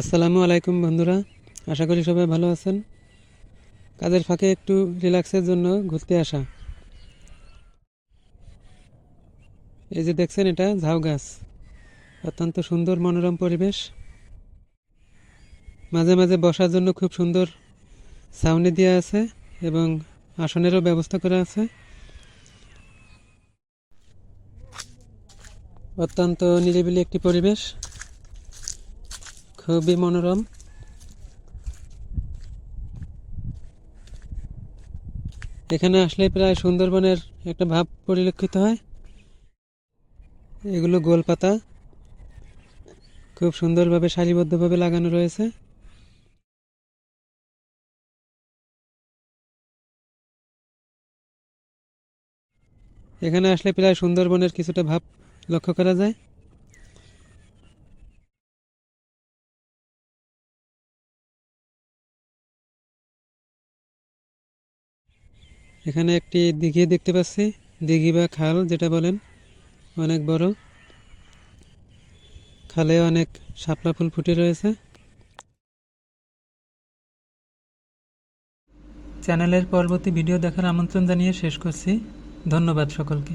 আসসালামু আলাইকুম বন্ধুরা, আশা করি সবাই ভালো আছেন। কাজের ফাঁকে একটু রিল্যাক্সের জন্য ঘুরতে আসা। এই যে দেখছেন এটা, ঝাউ গাছ। অত্যন্ত সুন্দর মনোরম পরিবেশ। মাঝে মাঝে বসার জন্য খুব সুন্দর ছাউনি দেওয়া আছে এবং আসনেরও ব্যবস্থা করা আছে। অত্যন্ত নিরিবিলি একটি পরিবেশ। খুবই মনোরম। এখানে আসলে প্রায় সুন্দরবনের একটা ভাব পরিলক্ষিত হয়। এগুলো গোলপাতা। খুব সুন্দরভাবে সারিবদ্ধভাবে লাগানো রয়েছে। এখানে আসলে প্রায় সুন্দরবনের কিছুটা ভাব লক্ষ্য করা যায়? এখানে একটি দিঘি দেখতে পাচ্ছি। দিঘি বা খাল যেটা বলেন, অনেক বড়। খালে অনেক শাপলা ফুল ফুটে রয়েছে। চ্যানেলের পরবর্তী ভিডিও দেখার আমন্ত্রণ জানিয়ে শেষ করছি। ধন্যবাদ সকলকে।